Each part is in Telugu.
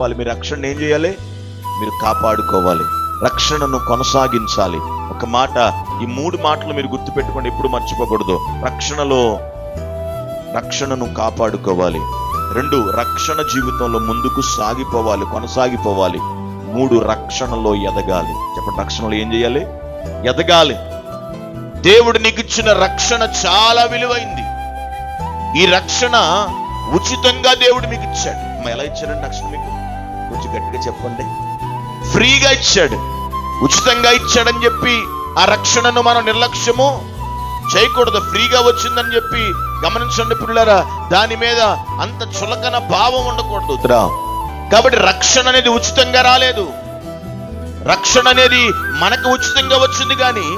వాళ్ళు మీ రక్షణ ఏం చేయాలి? మీరు కాపాడుకోవాలి. రక్షణను కొనసాగించాలి. ఒక మాట ఈ మూడు మాటలు మీరు గుర్తుపెట్టుకోండి ఎప్పుడు మర్చిపోకూడదు. రక్షణలో రక్షణను కాపాడుకోవాలి. రెండు రక్షణ జీవితంలో ముందుకు సాగిపోవాలి కొనసాగిపోవాలి. మూడు రక్షణలో ఎదగాలి. చెప్పండి రక్షణలో ఏం చేయాలి? ఎదగాలి. దేవుడు నీకు ఇచ్చిన రక్షణ చాలా విలువైంది. ఈ రక్షణ ఉచితంగా దేవుడు మీకు ఇచ్చాడు. ఎలా ఇచ్చారండి రక్షణ మీకు? గురించి గట్టిగా చెప్పండి. ఫ్రీగా ఇచ్చాడు. ఉచితంగా ఇచ్చాడని చెప్పి ఆ రక్షణను మనం నిర్లక్ష్యము చేయకూడదు. ఫ్రీగా వచ్చిందని చెప్పి గమనించండి పిల్లరా దాని మీద అంత చులకన భావం ఉండకూడదు కాబట్టి రక్షణ అనేది ఉచితంగా రాలేదు. రక్షణ అనేది మనకు ఉచితంగా వచ్చింది కానీ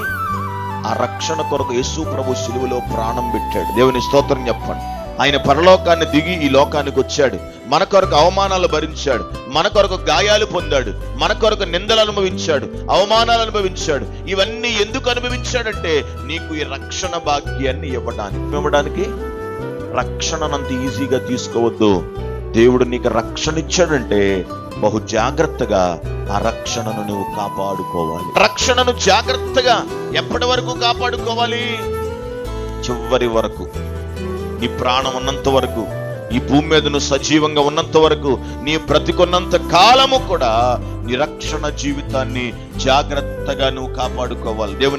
ఆ రక్షణ కొరకు యేసు ప్రభు సిలువలో ప్రాణం పెట్టాడు. దేవుని స్తోత్రం చెప్పండి. ఆయన పరలోకాన్ని దిగి ఈ లోకానికి వచ్చాడు. మన కొరకు అవమానాలు భరించాడు. మన కొరకు గాయాలు పొందాడు. మన కొరకు నిందలు అనుభవించాడు. అవమానాలు అనుభవించాడు. ఇవన్నీ ఎందుకు అనుభవించాడంటే నీకు ఈ రక్షణ భాగ్యాన్ని ఇవ్వడానికి. ఇవ్వడానికి రక్షణనంత ఈజీగా తీసుకోవద్దు. దేవుడు నీకు రక్షణ ఇచ్చాడంటే బహు జాగ్రత్తగా ఆ రక్షణను నువ్వు కాపాడుకోవాలి. రక్షణను జాగ్రత్తగా ఎప్పటి వరకు కాపాడుకోవాలి? చివరి వరకు. నీ ప్రాణం ఉన్నంత వరకు. ఈ భూమి మీద నువ్వు సజీవంగా ఉన్నంత వరకు నీ బ్రతికున్నంత కాలము కూడా నిరక్షణ జీవితాన్ని జాగ్రత్తగా నువ్వు కాపాడుకోవాలి. దేవుని